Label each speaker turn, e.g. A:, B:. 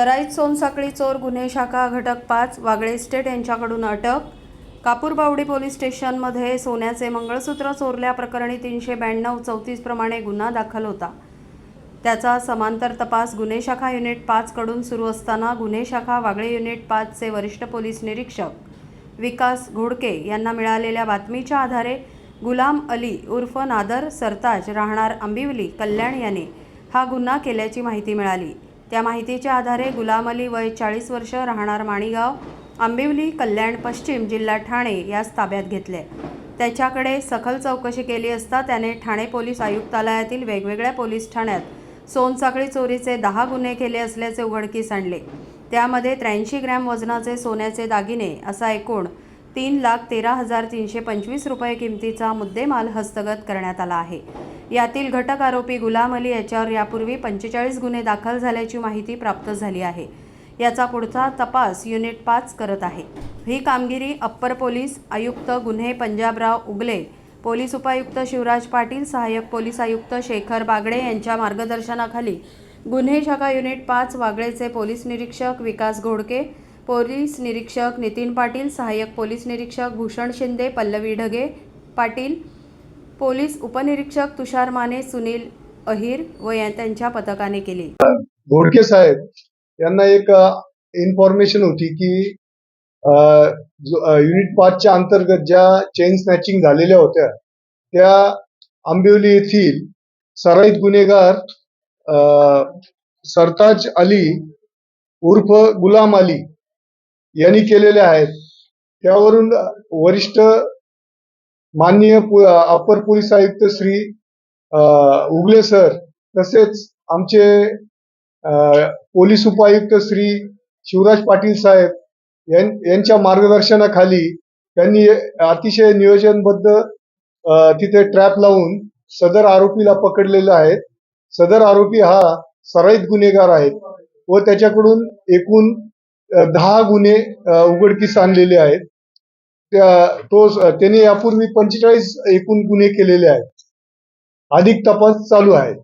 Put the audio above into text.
A: सराईत सोनसाखळी चोर गुन्हे शाखा घटक पाच वागळे इस्टेट यांच्याकडून अटक. कापूरबावडी पोलीस स्टेशनमध्ये सोन्याचे मंगळसूत्र चोरल्याप्रकरणी तीनशे ब्याण्णव चौतीस प्रमाणे गुन्हा दाखल होता. त्याचा समांतर तपास गुन्हे शाखा युनिट पाचकडून सुरू असताना गुन्हे शाखा वागळे युनिट पाचचे वरिष्ठ पोलीस निरीक्षक विकास घोडके यांना मिळालेल्या बातमीच्या आधारे गुलाम अली उर्फ नादर सरताज राहणार आंबिवली कल्याण याने हा गुन्हा केल्याची माहिती मिळाली. त्या माहितीच्या आधारे गुलाम अली वय चाळीस वर्ष राहणार माणिगाव आंबिवली कल्याण पश्चिम जिल्हा ठाणे याच ताब्यात घेतले. त्याच्याकडे सखल चौकशी केली असता त्याने ठाणे पोलीस आयुक्तालयातील वेगवेगळ्या पोलीस ठाण्यात सोनसाखळी चोरीचे दहा गुन्हे केले असल्याचे उघडकीस आणले. त्यामध्ये त्र्याऐंशी ग्रॅम वजनाचे सोन्याचे दागिने असा एकूण तीन लाख तेरा हजार तीनशे पंचवीस रुपये किमतीचा मुद्देमाल हस्तगत करण्यात आला आहे. यातील घटक आरोपी गुलाम अली याच्यावर यापूर्वी पंचेचाळीस गुन्हे दाखल झाल्याची माहिती प्राप्त झाली आहे. याचा पुढचा तपास युनिट पाच करत आहे. ही कामगिरी अप्पर पोलीस आयुक्त गुन्हे पंजाबराव उगले पोलीस उपायुक्त शिवराज पाटील सहाय्यक पोलीस आयुक्त शेखर बागडे यांच्या मार्गदर्शनाखाली गुन्हे शाखा युनिट पाच वागळेचे पोलीस निरीक्षक विकास घोडके पोलीस निरीक्षक नितीन पाटील सहाय्यक पोलीस निरीक्षक भूषण शिंदे पल्लवी ढगे पाटील पोलीस उपनिरीक्षक तुषार माने सुनील अहिर व त्यांच्या पथकाने केली.
B: घोडके साहेब यांना एक इन्फॉर्मेशन होती की युनिट पाचच्या अंतर्गत ज्या चेन स्नॅचिंग झालेल्या होत्या त्या आंबिवली येथील सराईत गुन्हेगार अ, सरताज अली उर्फ गुलाम अली यांनी केलेल्या आहेत. त्यावरून वरिष्ठ माननीय पो- अपर पोलीस आयुक्त श्री उगले सर तसेच आमचे पोलीस उपायुक्त श्री शिवराज पाटील साहेब यां- यांच्या मार्गदर्शनाखाली त्यांनी अतिशय नियोजनबद्ध तिथे ट्रॅप लावून सदर आरोपीला पकडलेला आहे. सदर आरोपी हा सराईत गुन्हेगार आहे व त्याच्याकडून एकूण दहा गुन्हे उघडकीस आणलेले आहेत. तो त्याने यापूर्वी पंचेचाळीस एकूण गुन्हे केलेले आहेत. अधिक तपास चालू आहे